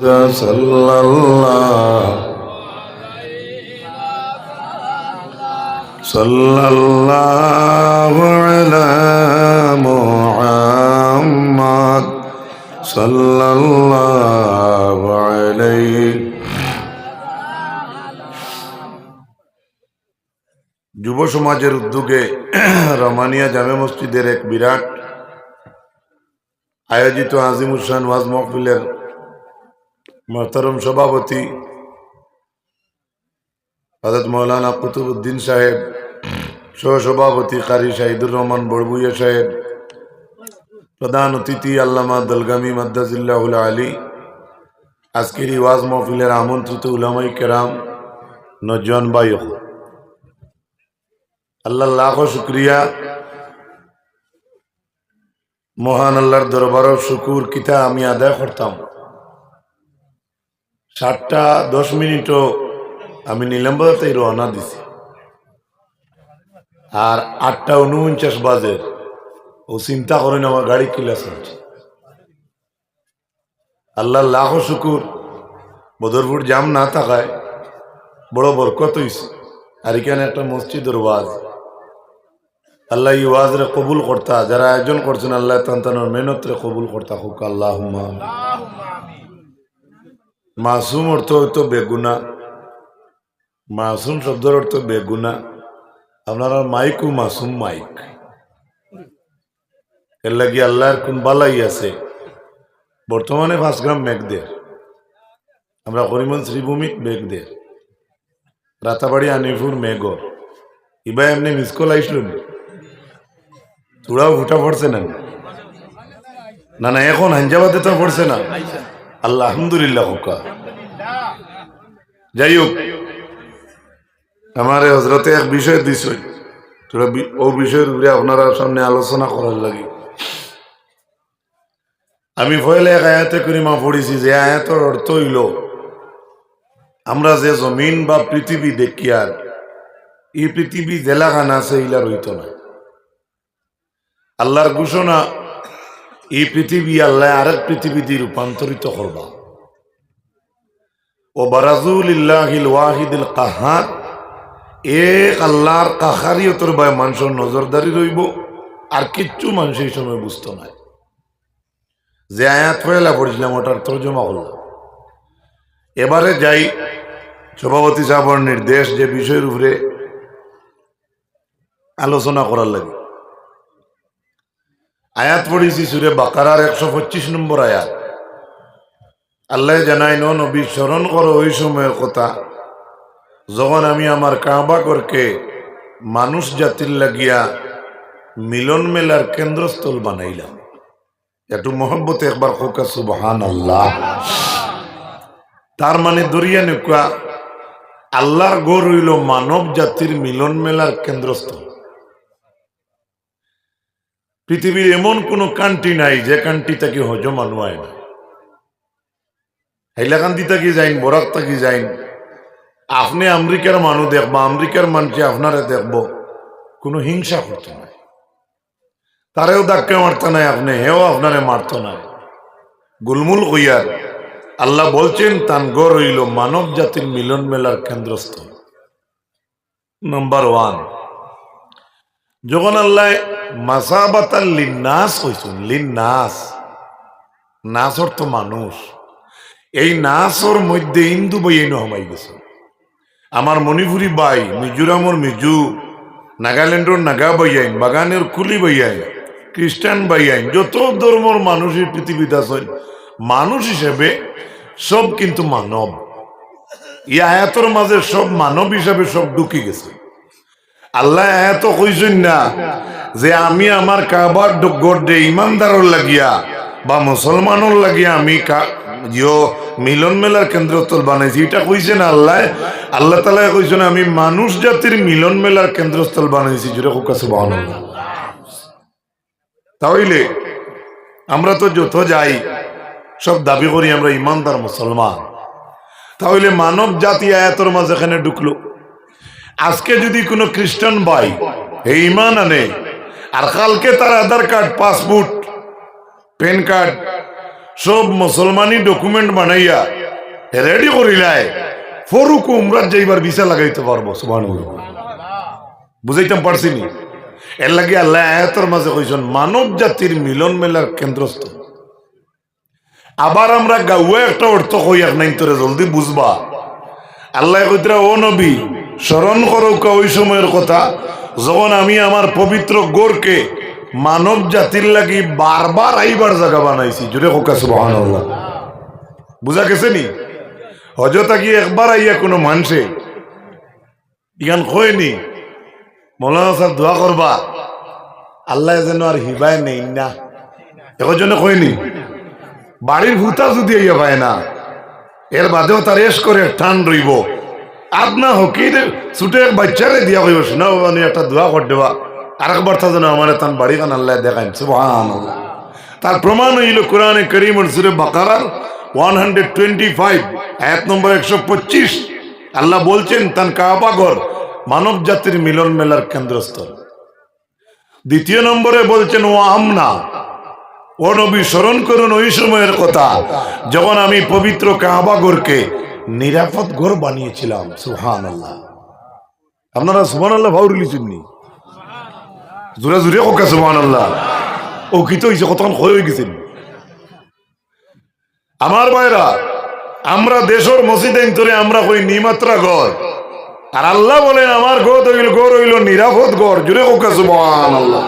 صلى الله صلى الله على محمد صلى الله عليه যুব সমাজের উদ্যোগে রমানিয়া জামে মসজিদের এক বিরাট আয়োজিত আজিমুসান ওয়াজ মহফিলের মহতরম সভাপতি হজরত মৌলানা কুতুবুদ্দিন সাহেব, সহসভাপতি কারি শাহিদুর রহমান বড়বুইয়া সাহেব, প্রধান অতিথি আল্লামা দলগামী মাদ্দাজিল্লাহুল আলী, আজকের এই ওয়াজ মহফিলের আমন্ত্রিত উলামাই কেরাম, নজন বাই আল্লাহ লাখ শুক্রিয়া। মহান আল্লাহর দরবারও শুকুর কিতা আমি আদায় করতাম। সাতটা দশ মিনিটও আমি নিলামবাজাতেই রওনা দিছি। আর আটটা উনপঞ্চাশ বাজে, ও চিন্তা করেন আমার গাড়ি কিলা চলছে আল্লাহ লাখো শুকুর, বদরপুর জাম না থাকায় বড় বরকত হইছে। আর এখানে একটা মসজিদের ওয়াজ। আল্লাহ এই ওয়াজরে কবুল করতা, যারা আয়োজন করছেন আল্লাহ তান্তানোর মেহনতরে কবুল করতা হোক। আল্লাহ মাসুম অর্থ হইতো বেগুনা। মাসুম শব্দের অর্থ বেগুনা। আপনারা মাইকু মাসুম মাইক। এর লাগি আল্লাহর কোন বালাই আছে। বর্তমানে পাঁচ গ্রাম মেঘদের। আমরা করিমন শ্রীভূমিক মেঘদের। রাতাবাড়ি আনিফুর মেঘর। ইবা এমনি মিস কল আইসল তোরাও ফুটা পড়ছে না। না না, এখন হাঞ্জাবাদে তো পড়ছে না। আল্লাহ আলহামদুলিল্লাহ যাই হোক, আমার হজরতে এক বিষয় দিছ। তোরা বি- ও বিষয়ের উপরে আপনারা সামনে আলোচনা করার লাগে। আমি ফয়লে এক আয়াতে করিমা পড়েছি, যে আয়াতের অর্থ হইল, আমরা যে জমিন বা পৃথিবী দেখি আর এই পৃথিবী জেলাখান আছে ইলা রইত না। আল্লাহর ঘোষণা এই পৃথিবী আল্লাহ আরেক পৃথিবী দিয়ে রূপান্তরিত করবা। ও বারাজুল ইল্লাহিল ওয়াহিদুল কাহার, এক আল্লাহর কাহারিয়তর বাই মানুষের নজরদারি রইব, আর কিচ্ছু মানুষ এই সময় বুঝতো না। যে আয়াত ফেলা পড়েছিলাম, ওটার তর্জমা করলাম। এবারে যাই, সভাপতি সাহেবের নির্দেশ যে বিষয়ের উপরে আলোচনা করার লাগে। আয়াত পড়েছি সুরে বাকারার একশো পঁচিশ নম্বর আয়াত। আল্লাহ জানাই ন নবী, স্মরণ করো ওই সময়ের কথা। যখন আমি আমার কাবা করকে মানুষ জাতির লাগিয়া মিলন মেলার কেন্দ্রস্থল বানাইলাম। একটু মোহব্বতে একবার কোকা সুবহান আল্লাহ তার মানে দরিয়া নেকুয়া আল্লাহর গড় হইল মানব জাতির মিলন মেলার কেন্দ্রস্থল। পৃথিবীর এমন কোন কান্ট্রি নাই যে কান্ট্রি তাকে হজম আনুয়ায় না। হাইলাকান্দি তাকে যাইন, বরাক তাকে যাইন। আপনি আমেরিকার মানুষ দেখবা, আমেরিকার মানুষে আপনারে দেখব, কোনো হিংসা করতো না তারেও ধাক্কা মারতো নাই আপনি, হেও আপনারে মারতো না গুলমুল কইয়ার, আল্লাহ বলছেন, তান গড় হইল মানব জাতির মিলন মেলার কেন্দ্রস্থল। নাম্বার ওয়ান যখন আল্লাহ মাসাবাতার লিন্নাস হইছেন লিন্নাস, নাস অর্থ মানুষ। এই নাচর মধ্যে ইন্দু বইয়েন হমাই গেছে। আমার মণিপুরি বাই, মিজোরামর মিজু, নাগাল্যান্ডর নাগা বাইয়াইন বাগানের কুলি বাইয়াইন খ্রিস্টান বাইয়াইন যত ধর্মর মানুষের পৃথিবীতে আছেন, মানুষ হিসেবে সব কিন্তু মানব। এই আয়াতর মাঝে সব মানব হিসাবে সব ঢুকে গেছে। আল্লাহ এত কইছেন না যে আমি আমার কাবার গড্ডে ইমানদারর লাগিয়া বা মুসলমানর লাগিয়া আমি মিলন মেলার কেন্দ্রস্থল বানাইছি। এটা কইছে না আল্লাহ? আল্লাহ তালা কইছে না আমি মানুষ জাতির মিলন মেলার কেন্দ্রস্থল বানাইছি। যেটা খুব কাছে তাহলে আমরা তো যত যাই, সব দাবি করি আমরা ইমানদার মুসলমান। তাহলে মানব জাতি আয়াতর মাঝে এখানে ঢুকলো। আজকে যদি কোনো খ্রিস্টান ভাই এই ইমান আনে, আর কালকে তার Aadhaar card, passport, PAN card, সব মুসলমানি ডকুমেন্ট বানাইয়া রেডি করিলাই ফরুক উমরাত যাইবার ভিসা লাগাইতে পারব সুবান বুঝাইতাম পারছি নি? এর লাগে আল্লাহ আয়াতের মাঝে কইছেন, মানব জাতির মিলন মেলার কেন্দ্রস্থল। আবার আমরা গাউয়া একটা অর্থ কই এক নাই, তোরে জলদি বুঝবা। আল্লাহ কইতরা, ও নবী স্মরণ করো ওই সময়ের কথা। যখন আমি আমার পবিত্র গোরকে মানব জাতির লাগি বারবার আইবার জায়গা বানাইছি জুড়ে হোকা সুবাহান বুঝা গেছে নি? হজতা কি একবার আইয়া কোনো মানুষে ইখান কয়নি মৌলানা সাহেব, দোয়া করবা। আল্লাহ যেন আর হিবায় নেই না। এখন জন্য কয়নি বাড়ির ভূতা যদি আইয়া পায় না, এর বাদেও তার এস করে টান রইব। আপনা হকির ছুটে বাচ্চারে দিয়া কইব, শোনা বাবা একটা দোয়া কর দেবা। আর একবার তা যেন আমার তান বাড়ি কান আল্লাহ দেখাইন। সুবহান তার প্রমাণ হইল কোরআনে করিম সুরে বাকারার ওয়ান হান্ড্রেড টোয়েন্টি ফাইভ, আয়াত নম্বর একশো পঁচিশ। আল্লাহ বলছেন, তান কাবাগর মানব জাতির মিলন মেলার কেন্দ্রস্থল। দ্বিতীয় নম্বরে বলছেন ও আমনা। ও নবী স্মরণ করুন ওই সময়ের কথা, যখন আমি পবিত্র কাবাগরকে নিরাপদ ঘর বানিয়েছিলাম সুহান আল্লাহ আপনারা সুহান আল্লাহ ভাউরি লিখেননি জোরে জোরে কোকা সুহান আল্লাহ ও কি তো হয়েছে কতক্ষণ হয়ে গেছেন? আমার ভাইরা, আমরা দেশের মসজিদে ধরে আমরা কই নিমাত্রা ঘর। আর আল্লাহ বলেন, আমার গদ হইল গড় হইল নিরাপদ ঘর। জোরে কোকা সুহান আল্লাহ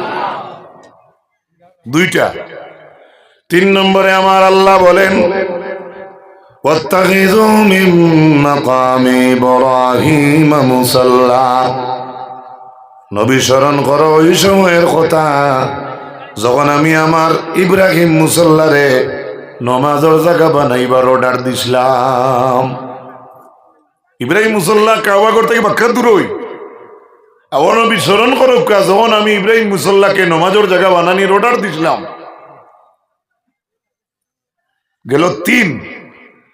দুইটা। তিন নম্বরে আমার আল্লাহ বলেন واتخذوا من مقام إبراهيم مصلى নবী স্মরণ করো ওই সময়ের কথা যখন আমি আমার ইব্রাহিম মুসল্লারে নমাজর জায়গা বানাইবার অর্ডার দিছিলাম ইব্রাহিম মুসল্লা কাবাগর থেকে বাক্কা দূরই আবার নবী স্মরণ করো কা যখন আমি ইব্রাহিম মুসল্লাকে নমাজর জায়গা বানানির অর্ডার দিছিলাম গেল তিন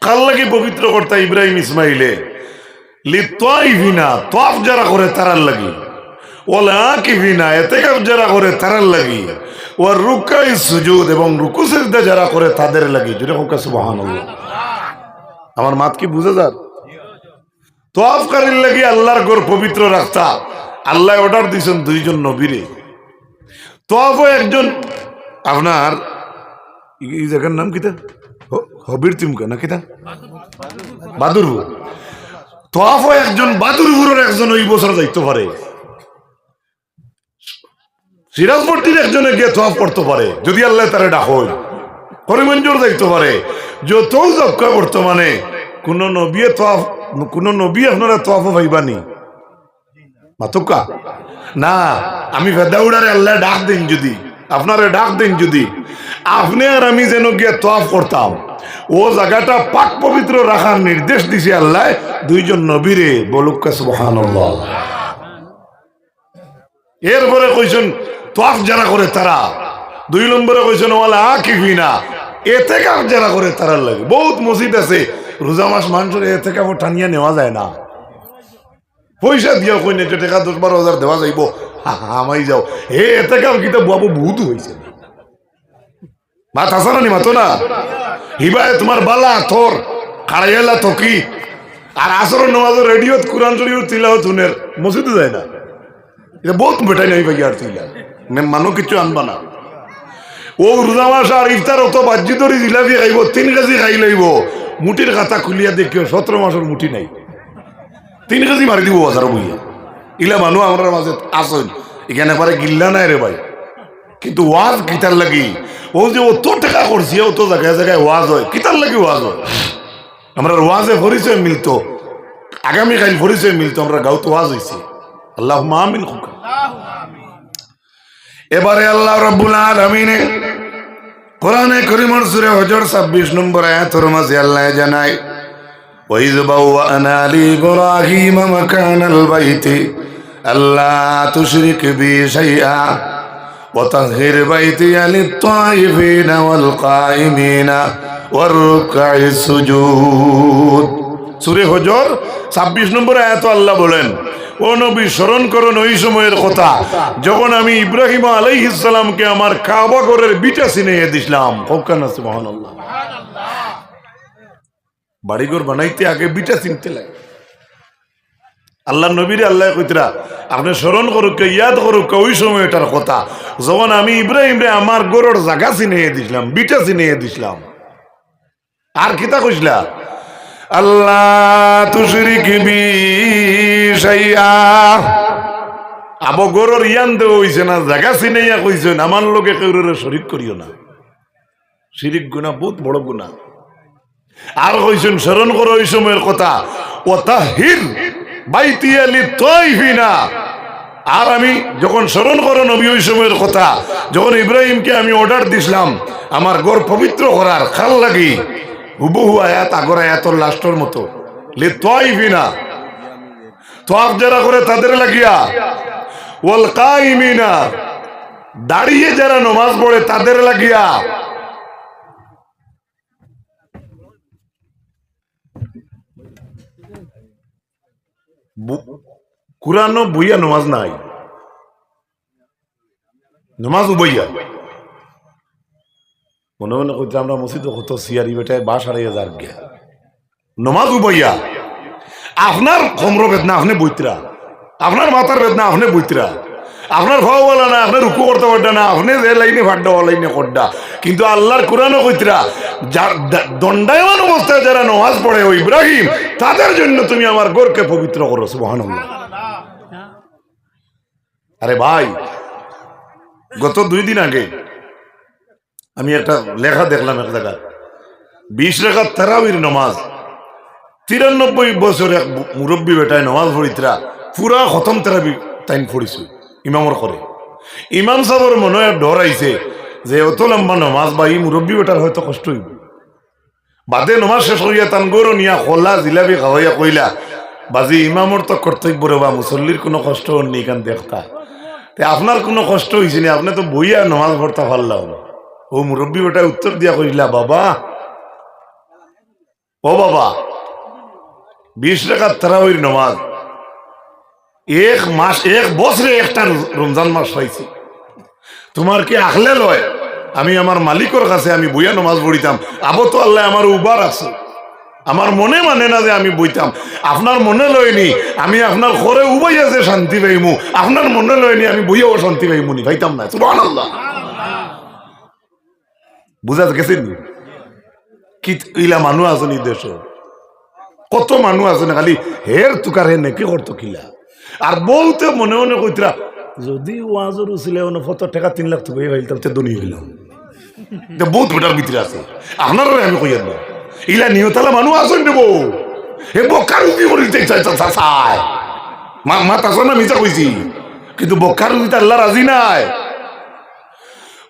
কার পবিত্র কর্তা ইব্রাহিম ইসমাইলে? লিত্তাইভিনা তফ যারা করে তারার লাগি। এতে করে লাগি। ও এবং যারা করে তাদের লাগি। আমার মাত কি লাগি আল্লাহর ঘর পবিত্র রাস্তা। আল্লাহ অর্ডার দিয়েছেন দুইজন নবীরে। তোয়াফও একজন আপনার নাম কিতা হ- হবির তিমকা, না কিতা বাদুরবু। তোয়াফও একজন, বাদুরবুরের একজন ওই বছর যাইতে পারে। সিরাজপট্টির একজনে গিয়ে তোয়াফ করতে পারে, যদি আল্লাহ তারে ডাকই করিমঞ্জুর যাইতে পারে। যত যজ্ঞ বর্তমানে, কোন নবী তোয়াফ কোন নবী আপনারা তোয়াফও পাইবানি মাতকা? না, আমি ফেদাউড়ারে আল্লাহ ডাক দিন যদি, আপনারে ডাক দিন যদি, আপনি আর আমি যেন গিয়ে তফ করতাম। ও জায়গাটা পাক পবিত্র রাখার নির্দেশ দিছে আল্লাহ। দুইজন নবীরে বলুকা এরপরে কইছেন, তোয়াফ যারা করে তারা। দুই নম্বরে কইছেন, ওয়ালা আকিফিনা। এতে কাপ যারা করে তারা লাগে। বহুত মসজিদ আছে, রোজা মাস মানুষের এতে কাপ টানিয়া নেওয়া যায় না। পয়সা দিয়া কই নেটে টাকা দশ বারো হাজার দেওয়া যাইব। আমাই যাও। হে এতে কাপ কিতা বাবু বহুত হয়েছে আসা না নি মাতো না? হিবায় তোমার বালা, থর। খাড়াইয়ালা থকি আর আসর নমাজ রেডিও কোরআন শরীফ তিলাও তুনের মসজিদে যায় না। এটা বহুত বেটাই নাই ভাই আর তিলা মানুষ কিছু আনবা না। ও রোজা মাস আর ইফতার অত বাজ্যি ধরি জিলাপি খাইব, তিন কেজি খাই লইব। মুটির খাতা খুলিয়া দেখিও, সতেরো মাসের মুঠি নাই। তিন কেজি মারি দিব বাজার বইয়া ইলা মানুষ আমার মাঝে আসেন এখানে পারে গিল্লা নাই রে ভাই। কিন্তু ওয়াজ কিতার লাগি ও যে অত টাকা করছি অত জায়গায় জায়গায় ওয়াজ হয় কিতার লাগি ওয়াজ হয় আমরা ওয়াজে পরিচয় মিলতো আগামীকাল পরিচয় মিলতো আমরা গাঁত ওয়াজ হয়েছে আল্লাহ মামিন এবারে আল্লাহ রব্বুল আলমিনে কোরআনে করিমর সুরে হজর ছাব্বিশ নম্বর আয়াতর মাঝে আল্লাহ জানায় وإذ بوأنا لإبراهيم مكان البيت ألا تشرك بي شيئا وطهر بيتي للطائفين والقائمين والركع السجود সুরে হজর ছাব্বিশ নম্বর আয়াত আল্লাহ বলেন ও নবী স্মরণ করুন ওই সময়ের কথা যখন আমি ইব্রাহিম আলাইহিসালামকে আমার কাবা ঘরের বিটা সিনে দিছিলাম কৌকান আছে মহান আল্লাহ বাড়িঘর বানাইতে আগে বিটা চিনতে লাগে আল্লাহ নবীরে আল্লাহ কইতরা, আপনি স্মরণ করুক, ইয়াদ করুক, ওই সময় এটার কথা। যখন আমি ইব্রাহিম রে আমার গরুর জাগা চিনিয়ে দিছিলাম, বিটা চিনিয়ে দিছিলাম। আর কিতা কইসলা আল্লাহ তুশরিক বি শাইআ। আবো গরুর ইয়ান দেওয়া হইছে না, জাগা চিনাইয়া কইছেন আমার লোকে কেউ শরিক করিও না। শিরিক গুণা বহুত বড় গুণা আর কইছেন, স্মরণ করো ওই সময়ের কথা। ও তাহির বাইতিয়ালি তৈফিনা আর আমি যখন স্মরণ করো নবী ওই সময়ের কথা, যখন ইব্রাহিমকে আমি অর্ডার দিছিলাম, আমার গড় পবিত্র করার খাল লাগি, হুবহু আয়াত, আগর আয়াতর লাস্টর মতো। লে তৈফিনা তোয়াফ যারা করে তাদের লাগিয়া। ওয়াল কাইমিনা। দাঁড়িয়ে যারা নমাজ পড়ে তাদের লাগিয়া। কুরানো বইয়া নমাজ নাই নমাজ উবইয়া মনে মনে করছে আমরা মসজিদ কত সিয়ারি বেটায় বাস হারাইয়া যার গিয়া নমাজ উবইয়া আপনার কমর বেদনা আপনি বইতরা আপনার মাথার বেদনা আপনি বইতরা আপনার ভাও বলা না, আপনার রুকু করতে পারটা না, আপনি যে লাইনে ফাড্ডা ও লাইনে কড্ডা কিন্তু আল্লাহর কোরআনও কইতরা যার দণ্ডায়মান অবস্থায় যারা নমাজ পড়ে, ও ইব্রাহিম, তাদের জন্য তুমি আমার গোরকে পবিত্র করো, সুবহানাল্লাহ। আরে ভাই, গত দুই দিন আগে আমি একটা লেখা দেখলাম এক জায়গায়। বিশ রেখা তেরাবির নমাজ, তিরানব্বই বছর এক মুরব্বী বেটায় নমাজ পড়িতরা পুরা খতম তেরাবি তাইন পড়িছো। ইমামর করে। ইমাম সাহেবের মনে ডর আইছে যে অত লম্বা নমাজ বা ই মুরব্বী বেটার হয়তো কষ্ট হইব। বাদে নমাজ শেষ হইয়া তান গরু নিয়া খোলা জিলাপি খাওয়াইয়া কইলা, বাজি ইমামর তো কর্তব্য রে বা মুসল্লির কোনো কষ্ট নেই কান দেখতা? তে আপনার কোনো কষ্ট হয়েছে না? আপনি তো বইয়া নমাজ পড়তে পারলাম ও মুরব্বী বেটা উত্তর দিয়া কইলা, বাবা, ও বাবা, বিশ টাকা তারাবির নমাজ এক মাস, এক বছরে একটা রমজান মাস পাইছি। তোমার কি আখলে লয় আমি আমার মালিকর কাছে আমি বইয়া নমাজ পড়িতাম। আবো তো আল্লাহ আমার উবার আছে। আমার মনে মানে না যে আমি বইতাম। আপনার মনে লয়নি, আমি আপনার ঘরে উবাই আছে শান্তি পাইমু, আপনার মনে লয়নি, আমি বইয়াও শান্তি পাইমু নি পাইতাম না। সুবহানাল্লাহ। বুঝা গেছেন নি? কি ইলা মানুষ আছেন এই দেশ কত মানুষ আছে না? খালি হের তুকার হে নেকি করতো কিলা? আর বলতে মনে মনে কইতরা যদি ওয়াজর উছিলে অন্য ফত টাকা তিন লাখ তুকে ভাইতাম তে দুনিয়া গেলাম তে বহুত বেটার ভিতরে আছে আপনারও আমি কইয়ার না ইলা নিয়তালা মানুষ আছেন দেবো হে বকার উদি করিতে চাই চাই মা মা তাছো না মিছা কইছি কিন্তু বকার উদিতে আল্লাহ রাজি নাই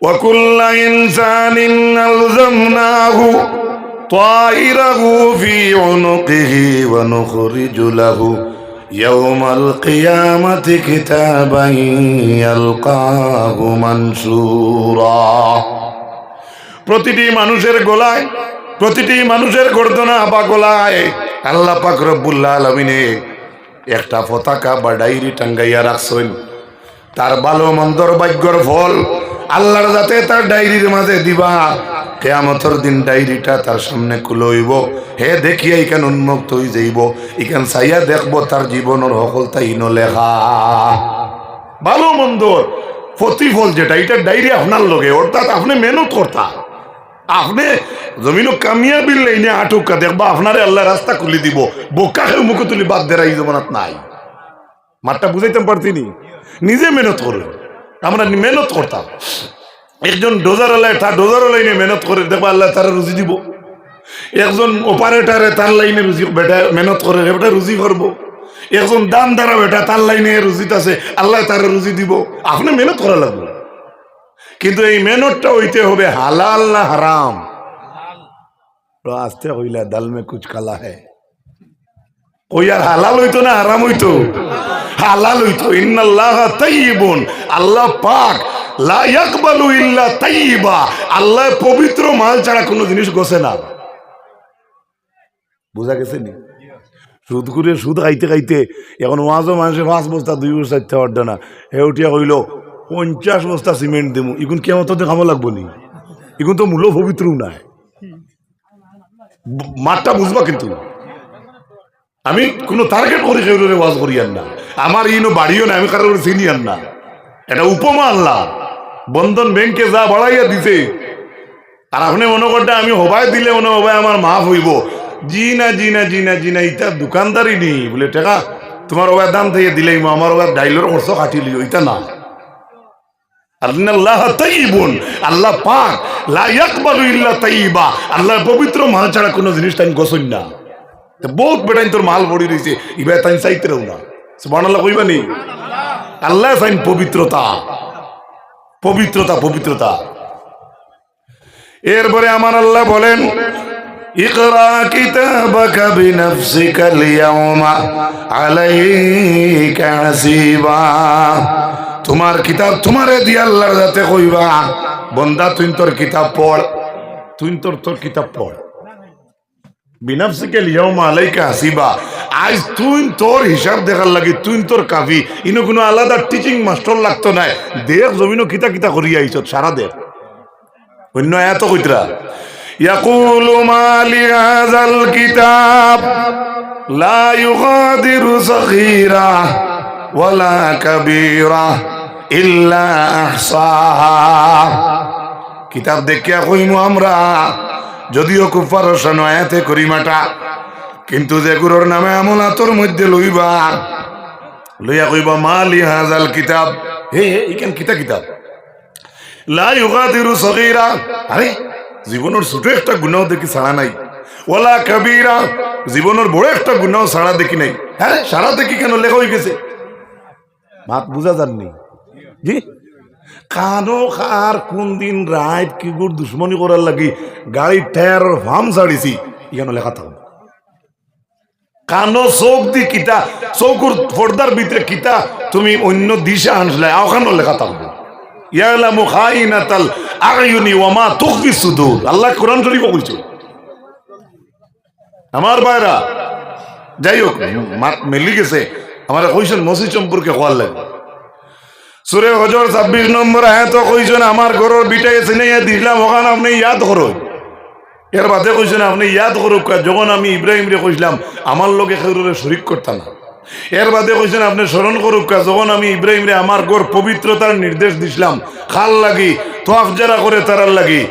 وكل إنسان ألزمناه طائره في عنقه ونخرج له يوم القيامة كتابا يلقاه منشورا প্রতিটি মানুষের গলায় প্রতিটি মানুষের গর্দনা বা গলায় আল্লাহ পাক রব্বুল্লাহ আলমিনে একটা পতাকা বা ডায়েরি টাঙ্গাইয়া রাখছেন তার ভালো মন্দর ভাগ্যর ফল আল্লাহর যাতে তার ডায়েরির মাঝে দিবা। কেয়ামতর দিন ডায়েরিটা তার সামনে খুলইব হে দেখিয়া ইখান উন্মুক্ত হয়ে যাইব। ইখান চাইয়া দেখব তার জীবনের সকলতা ইন লেখা। ভালো মন্দর প্রতিফল যেটা, এটা ডায়েরি আপনার লগে, অর্থাৎ আপনি মেহনত করতা আপনি জমিনও কামিয়া বিল লাইনে আটুকা দেখবা আপনারে আল্লাহ রাস্তা খুলি দিব। বোকা খেয়ে মুখে তুলি বাদ দেরাই জমানাত নাই। মাঠটা বুঝাইতে পারতিনি? নিজে মেহনত করুন। আমরা মেহনত করতাম। একজন ডোজার আল্লাহ তার ডোজার লাইনে মেহনত করে, দেখবা আল্লাহ তারা রুজি দিব। একজন অপারেটারে তার লাইনে রুজি বেটা মেহনত করে বেটা রুজি করব। একজন দাম দ্বারা বেটা তার লাইনে রুজিত আছে, আল্লাহ তারা রুজি দিব। আপনি মেহনত করা লাগবে। কিন্তু এই মেহনতটা হইতে হবে হালাল না হারাম? আস্তে হইলা দাল মে কুচ কালা হ্যাঁ ওই আর হালাল হইতো না হারাম হইতো? হালাল হইতো ইন্নাল্লাহ তাইয়িবুন। আল্লাহ পাক লা ইয়াকবালু ইল্লা তাইয়িবা। আল্লাহ পবিত্র মাল ছাড়া কোনো জিনিস গোছে না। বুঝা গেছে নি? সুদ করে সুদ খাইতে খাইতে এখন ওয়াজও মানুষের পাঁচ বস্তা, দুই বস্তা ইচ্ছা পারত না। হেউটিয়া কইল, পঞ্চাশ বস্তা সিমেন্ট দেবো ইগুন কেমন তো দেখামো লাগবো নি? ইগুন তো মূল্য পবিত্রও নাই। মাঠটা বুঝবা কিন্তু। আমি কোনো টার্গেট করি কেউরে ওয়াজ করি আর না। আমার ইনো বাড়িও না আমি কারোর চিনি আর না। এটা উপমা আল্লাহ। বন্ধন ব্যাংকে যা বাড়াইয়া দিছে আর আপনি মনে করতে আমি হবাই দিলে মনে হবাই আমার মাফ হইব। জি না জি না জি না জি না ইটা দোকানদারি নি বলে টাকা তোমার ওবার দাম থেকে দিলেই মা, আমার ওবার ডাইলের খরচ কাটিলি ওইটা না। আল্লাহ তাইবুন আল্লাহ পাক লা ইয়াকবালু ইল্লা তাইবা আল্লাহ পবিত্র মাল ছাড়া কোনো জিনিস তাই গোসন না। বহুত বেটাইন তোর মাল পড়ি রয়েছে ইবা তাই চাইতে রও না সুবহানাল্লাহ, কইবা নি? আল্লাহ সাইন পবিত্রতা। পবিত্রতা পবিত্রতা। এরপরে আমার আল্লাহ বলেন তোমার কিতাব তোমারে দি আল্লাহর যাতে কইবা, বন্দা তুই তোর কিতাব পড়। তুই তোর তোর কিতাব পড়। বিনাফসিকে লিয়াউমা আলাইকা হাসিবা আজ তুই তোর হিসাব দেখার লাগি তুই তোর কাফি ইনো কোনো আলাদা টিচিং মাস্টার লাগতো নাই দেখ জমিনো কিতা কিতা করিয়া আইছ সারা দেখ অন্য এত কইতরা يقول ما لهذا الكتاب لا يغادر صغيرة ولا كبيرة إلا أحصاها কিতাব দেখিয়া কইমু আমরা যদিও কুফার নয়াতে করিমাটা, কিন্তু যে গুরুর নামে আমলা তোর মধ্যে লইবা, লইয়া কইবা, মা লিহাজাল কিতাব? হে হে ইকেন কিতা কিতাব? লা ইউগাদিরু সগীরা। আরে, জীবনের ছোট একটা গুনাহ দেখি ছাড়া নাই। ওলা কবিরা। জীবনের বড় একটা গুনাহ ছাড়া দেখি নাই। হ্যাঁ সারা দেখি কেন? লেখা হয়ে গেছে। মাত বুঝা যাননি। জি? কানো খার কোন দিন রাত কি গুড় দুশ্মনী করার লাগি গাড়ির টায়ার ফার্ম ছাড়িছি এখানে লেখা থাকবে কানো চোখ দি কিতা, চৌকুর পর্দার ভিতরে কিতা, তুমি অন্য দিশা আনলে ওখানে লেখা থাকবে মা তুখফি সুদুর। আল্লাহ কোরআন শরীফ বলছে। আমার ভাইরা, যাই হোক মিলি গেছে। আমার কইছেন, মসজিদ সম্পর্কে হওয়ার লাগে সুরে হজর ছাব্বিশ নম্বর আয়াত কইছেন, আমার ঘরের বিটাই চিনে দিলাম, ওখানে আপনি ইয়াদ করো এর বাদে কইছেন আপনি ইয়াদ করুক যখন আমি ইব্রাহিম রে কইছিলাম আমার লোকে খেউরে শরিক করতাম না। এর বাদে কইছেন আপনি স্মরণ করুক যখন আমি ইব্রাহিম রে আমার ঘর পবিত্রতার নির্দেশ দিছিলাম, খাল লাগি তোয়াফ যারা করে তারার লাগি,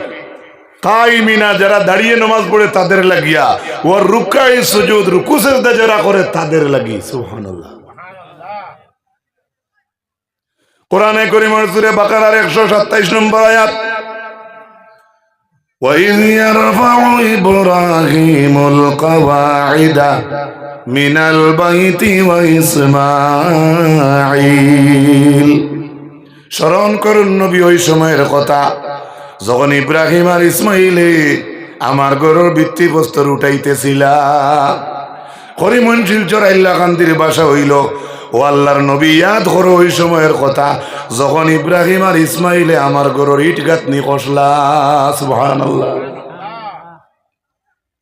তাই মিনা যারা দাঁড়িয়ে নমাজ পড়ে তাদের লাগিয়া ওর রুকাই সুজুদ রুকু সেজদা যারা করে তাদের লাগি। সুবহানাল্লাহ। কোরআনে করিমের সূরা বাকারার 127 নম্বর আয়াত وإذ يرفع إبراهيم القواعد من البيت وإسماعيل স্মরণ করুন নবী ওই সময়ের কথা যখন ইব্রাহিম আর ইসমাইলে আমার গরুর ভিত্তি বস্তর উঠাইতেছিলা হরিমন শিলচর আল্লাহ কান্দির বাসা হইল ও আল্লাহর নবী ইয়াদ করো ওই সময়ের কথা। যখন ইব্রাহিম আর ইসমাইলে আমার গরুর ইট গাতনি কষলা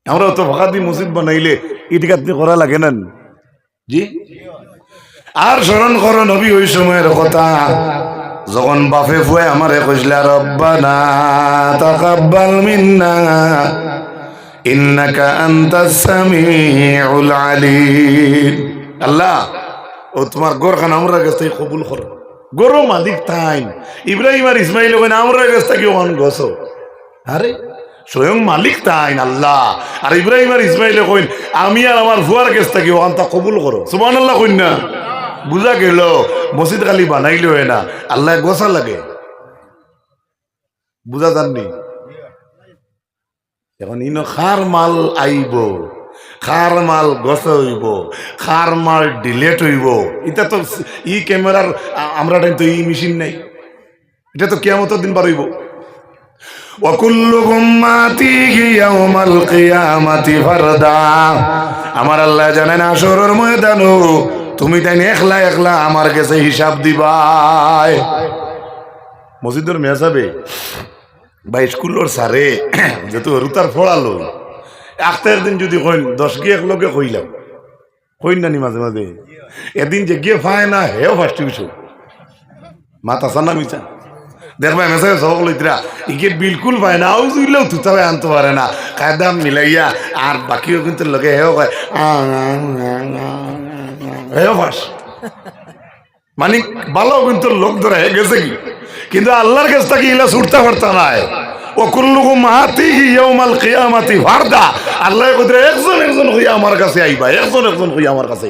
আমরা তো ফাঁকাতি মসজিদ বানাইলে ইট গাতনি করা লাগে না। জি? আর স্মরণ করো নবী ওই সময়ের কথা। যখন বাপে ফুয়ে আমারে কইসলা, রব্বানা তাকাব্বাল মিন্না, ইন্নাকা আনতাস সামিউল আলিম। আল্লাহ ও, তোমার গোরখান আমরা থেকে কবুল করো। গরো মালিক, তাই। ইব্রাহিম আর ইসমাইল ওখানে আমরা কাছ থেকে ওখান গছো। আরে, স্বয়ং মালিক, তাই আল্লাহ? আর ইব্রাহিম আর ইসমাইল কইন, আমি আর আমার ফুয়ার কাছ থেকে ওখান তা কবুল করো। সুবান আল্লাহ কইন না। বুঝা গেল, মসজিদ খালি বানাইলে হয় না। আল্লাহ গোসা লাগে। বুঝা যাননি? এখন ইনো খার মাল আইব। খার মাল গছে হইব, খার মাল ডিলেট হইব। এটা তো ই ক্যামেরার, আমরা টাইম তো ই মেশিন নেই। এটা তো কেমত দিন বার হইব আমার আল্লাহ জানেন আসরের ময়দানো তুমি তাই একলা একলা আমার কাছে হিসাব দিবাই মসজিদের মেসাবে বা সারে যেহেতু রুতার আখতার দিন যদি কইন দশ গিয়ে একলগে কইলাম কইন নানি মাঝে মাঝে? এদিন যে গিয়ে ফায় না, হেও ফার্স্ট হইছ। মাথা সানা মিছা দেখবা মেসে সব লইতরা ইকে বিলকুল পায় না আউজ উইলেও তুতাবে আনতে পারে না। কায়দা মিলাইয়া, আর বাকিও কিন্তু লগে হেও কয় হেও ফার্স্ট মানে ভালো কিন্তু লোক ধরে, গেছে কি? কিন্তু আল্লাহর কাছ থেকে ইলা ছুটতে পারতা নাই। আল্লাহ একজন একজন হইয়া আমার কাছে একজন একজন আমার কাছে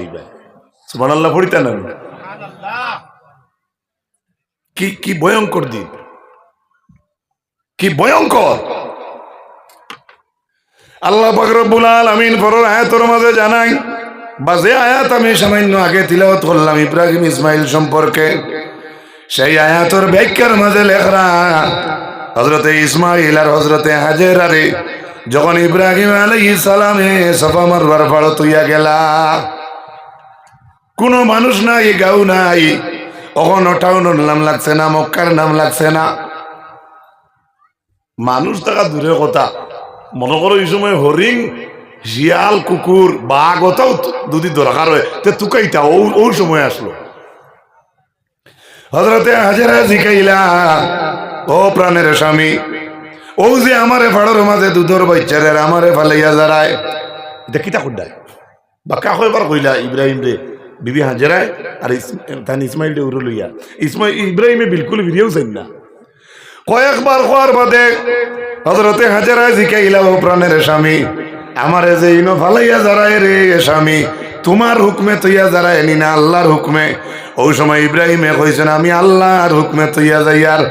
কি কি কি আল্লাহ পাকরবুল আলমিন পরের আয়াতর মাঝে জানাই, বা যে আয়াত আমি সামান্য আগে তিলাওয়াত করলাম ইব্রাহিম ইসমাইল সম্পর্কে, সেই আয়াতর ব্যাখ্যার মাঝে লেখরা হজরতে ইসমাইল আর হজরতে হাজের আরে যখন ইব্রাহিম আলাই সালামে সফা মারবার ফাড়ো তুইয়া গেলা। কোনো মানুষ নাই, গাও নাই ওখানে টাউনের নাম লাগছে না, মক্কার নাম লাগছে না। মানুষ থাকা দূরে কথা। মনে করো এই সময় হরিণ, শিয়াল, কুকুর, বাঘ, ওটাও যদি দরকার হয়, তে তুকাইতা ও ওই সময় আসলো। হজরতে হাজারা জিকাইলা ও প্রাণের স্বামী, ও যে আমারে ফাড়ের মাঝে দুধর বাচ্চারে আমারে ফালাইয়া যারায় এটা কিতা খুড্ডায় বা কাক এবার কইলা, ইব্রাহিম রে, বিবি হাজারায়, আর তান ইসমাইল ডে উরু লইয়া। ইসমাইল ইব্রাহিমে বিলকুল ফিরিয়েও চাই না। কয়েকবার হওয়ার বাদে হজরতে হাজারায় জিকাইলা, ও প্রাণের স্বামী, আমারে যে ইনো ফালাইয়া যারায় রে স্বামী তোমার হুকমে তৈয়া যারায় নি না আল্লাহর হুকমে। ওই সময় ইব্রাহিমে কইছেন আমি আল্লাহর হুকমে তৈয়া যাই আর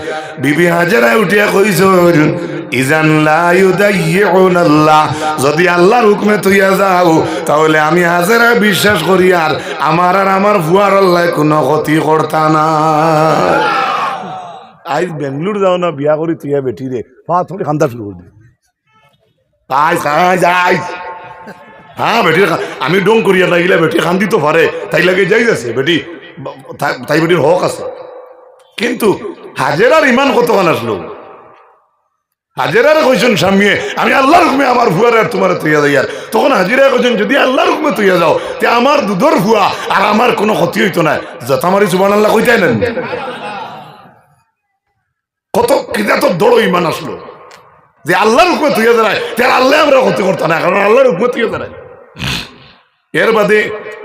বিবি হাজারায় উঠিয়া কইছ যদি আল্লাহর হুকমে তৈয়া যাও তাহলে আমি হাজারা বিশ্বাস করি আর আমার আর আমার ভুয়ার আল্লাহ কোনো ক্ষতি করতা না। আজ বেঙ্গলোর যাও না বিয়া করি তুই বেটি রে। তুমি খান্দা শুরু করবি আইস আইস হ্যাঁ বেটি আমি ডং করিয়া লাগিলে বেটি খান্দি তো পারে। তাই লাগে যাই আছে বেটি। তাই- বেটির হক আছে। কিন্তু হাজেরার ইমান কতক্ষণ আসলো হাজেরার কইছেন স্বামীয়ে, আমি আল্লাহর হুকুমে আমার ভুয়ার আর তোমার তুইয়া যাই আর তখন হাজিরা কইছেন যদি আল্লাহর হুকুমে তুইয়া যাও, তে আমার দুধর ভুয়া আর আমার কোনো ক্ষতি হইতো না যথামারি সুবান আল্লাহ কইতাই নেন কত কিনা তো দড়ো ইমান আসলো যে আল্লাহর হুকুমে তুই দাঁড়ায় তার আল্লাহ আমরা ক্ষতি করতাম না কারণ আল্লাহর হুকুমে তুই দাঁড়ায় এর বাদে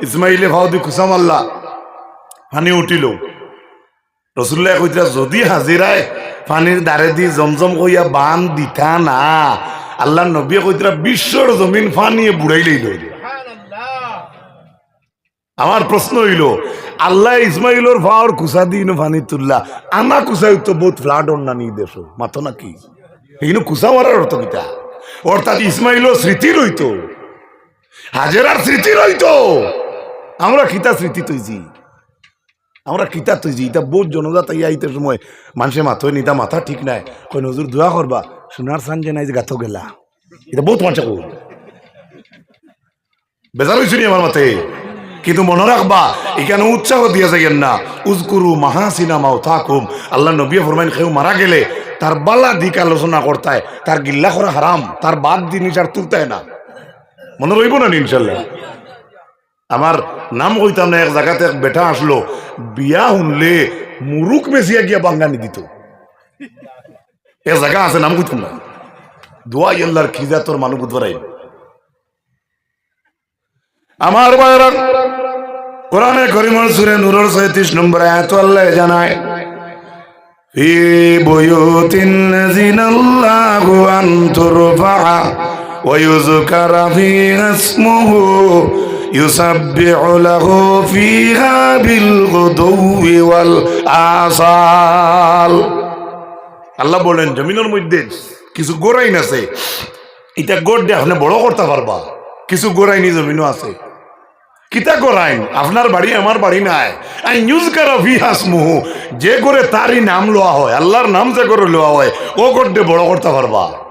ইসমাইলে ভাউদি খুসাম আল্লাহ পানি উঠিল। রসুল্লাহ কইতা যদি হাজিরায় পানির দ্বারে দি জমজম কইয়া বান দিতা না, আল্লাহ নবী কইতা বিশ্বর জমিন ফানিয়ে বুড়াই লইল আমার প্রশ্ন হইল, আল্লাহ ইসমাইলর ফাওয়ার কুসা দিন ফানি তুল্লা, আনা কুসাই তো বহুত ফ্লাড অন্যানি দেশ মাতো নাকি? এইনো কুসা মারার অর্থ কিতা? অর্থাৎ ইসমাইলর স্মৃতি রইতো হাজেরার স্মৃতি রইতো। আমরা কিতা স্মৃতি তৈছি আমরা কিতা তৈছি এটা বহুত জনজাত ইয়া ইতে সময় মানুষের মাথায় নিতা মাথা ঠিক নাই। কই নজর, দোয়া করবা। সোনার সান যে নাই যে গাথো গেলা। এটা বহুত মানুষে কই বেজার হয়েছি নি আমার মাথায় কিন্তু মনে রাখবা এখানে উৎসাহ দিয়ে যাইয়েন না। উজকুরু মাহাসিনা মাও থাকুম আল্লাহ নবী ফরমাইন কেউ মারা গেলে তার বালা দিক আলোচনা করতায় তার গিল্লা করা হারাম তার বাদ জিনিস আর তুলতায় না। মনে রইব না ইনশাল্লাহ আমার নাম কইতাম না এক জায়গাতে এক বেটা আসলো বিয়া শুনলে মুরুক মেসিয়া গিয়া বাঙ্গানি দিত এক জায়গা আছে নাম কইতাম না দোয়া আল্লাহর খিজা তোর মানুষ বুধবার আমার বাইরা কোরআনে করিমর সুরে নূরের সাঁত্রিশ নম্বর আয়াত আল্লাহ জানায় في بيوت الذين الله أن ترفع ويذكر فيها اسمه يسبح له فيها بالغدو والآصال আল্লাহ বলেন জমিনের মধ্যে কিছু গোড়াইন আছে এটা গোড় দিয়ে আপনি বড় করতে পারবা কিছু গোড়াইনি জমিনও আছে কিতা করাইন আপনার বাড়ি আমার বাড়ি নাই আই নিউজ কারা ভি হাসমুহ যে করে তারই নাম লওয়া হয় আল্লাহর নাম যে করে লওয়া হয় ও করতে বড় করতে পারবা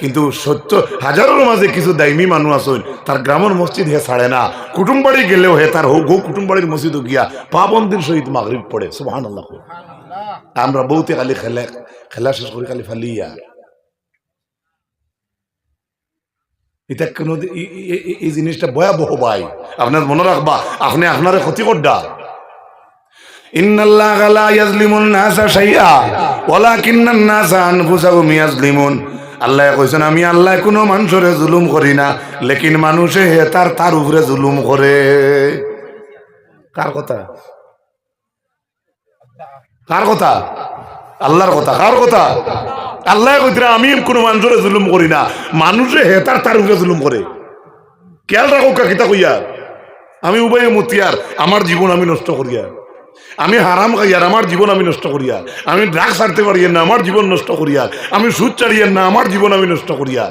কিন্তু সত্য হাজারোর মাঝে কিছু দাইমি মানুষ আছেন। তার গ্রামের মসজিদ হে ছাড়ে না। কুটুম বাড়ি গেলেও হে তার হৌ কুটুম বাড়ির মসজিদ গিয়া পাবন্দির সহিত মাগরিব পড়ে সুবাহান আল্লাহ আমরা বউতে খালি খেলে খেলা শেষ করে খালি ফালি আর এটা কোনো এই জিনিসটা ভয়াবহ ভাই আপনার মনে রাখবা আপনি আপনারে ক্ষতি করডা ইন্নাল্লাহ লা ইয়াজলিমুন নাসা শাইআ, ওয়ালাকিন্নান নাসা আনফুসাহুম ইয়াজলিমুন। আল্লাহ কইছেন, আমি আল্লাহ কোনো মানুষরে জুলুম করি না, লেকিন মানুষে হে তার তার উপরে জুলুম করে। কার কথা? কার কথা? আল্লাহর কথা। কার কথা? আল্লাহ কইতরা আমি কোনো মানুষরে জুলুম করি না, মানুষে হে তার তার উপরে জুলুম করে। খেয়াল রাখো কাকিতা কইয়া, আমি উভয় মতিয়ার, আমার জীবন আমি নষ্ট করিয়া। আমি হারাম খাইয়ার আমার জীবন আমি নষ্ট করিয়া আমি ড্রাগ ছাড়তে পারি না, আমার জীবন নষ্ট করিয়া আমি সুদ চাড়িয়ার না, আমার জীবন আমি নষ্ট করিয়া